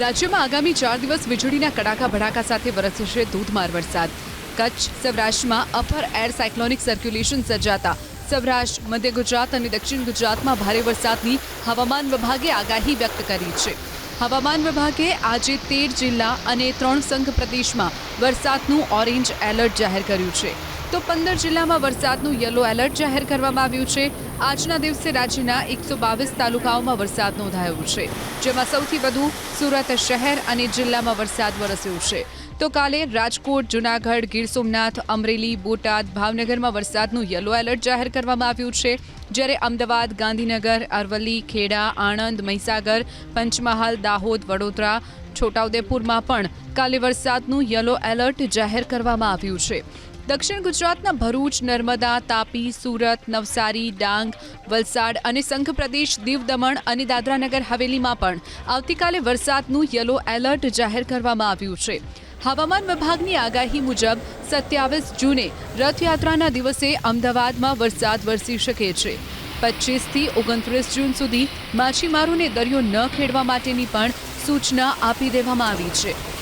રાજ્યમાં આગામી ચાર દિવસ વીજળીના કડાકા ભડાકા સાથે વરસશે ધોધમાર વરસાદ. કચ્છ, સૌરાષ્ટ્રમાં અપર એર સાયક્લોનિક સર્ક્યુલેશન સર્જાતા. સૌરાષ્ટ્ર, મધ્ય ગુજરાત અને દક્ષિણ ગુજરાતમાં ભારે વરસાદની હવામાન વિભાગે આગાહી વ્યક્ત કરી છે. હવામાન વિભાગે આજે તેર જિલ્લા અને ત્રણ સંઘ પ્રદેશમાં વરસાદનું ઓરેન્જ એલર્ટ જાહેર કર્યું છે. તો પંદર જિલ્લામાં વરસાદનું યલો એલર્ટ જાહેર કરવામાં આવ્યું છે. આજના દિવસે રાજ્યના એકસો બાવીસ તાલુકાઓમાં વરસાદ નોંધાયો છે જેમાં સૌથી વધુ સુરત શહેર અને જિલ્લામાં વરસાદ વરસ્યો છે તો કાલે રાજકોટ, જુનાગઢ, ગીર સોમનાથ, અમરેલી, બોટાદ, ભાવનગરમાં વરસાદનું યલો એલર્ટ જાહેર કરવામાં આવ્યું છે. જ્યારે અમદાવાદ, ગાંધીનગર, અરવલ્લી, ખેડા, આણંદ, મહીસાગર, પંચમહાલ, દાહોદ, વડોદરા, છોટાઉદેપુરમાં પણ કાલે વરસાદનું યલો એલર્ટ જાહેર કરવામાં આવ્યું છે. દક્ષિણ ગુજરાતના ભરૂચ, નર્મદા, તાપી, સુરત, નવસારી, ડાંગ, વલસાડ અને સંઘ પ્રદેશ દીવ દમણ અને દાદરાનગર હવેલીમાં પણ આવતીકાલે વરસાદનું યલો એલર્ટ જાહેર કરવામાં આવ્યું છે. હવામાન વિભાગની આગાહી મુજબ સત્યાવીસ જૂને રથયાત્રાના દિવસે અમદાવાદમાં વરસાદ વરસી શકે છે. પચીસથી ઓગણત્રીસ જૂન સુધી માછીમારોને દરિયો ન ખેડવા માટેની પણ સૂચના આપી દેવામાં આવી છે.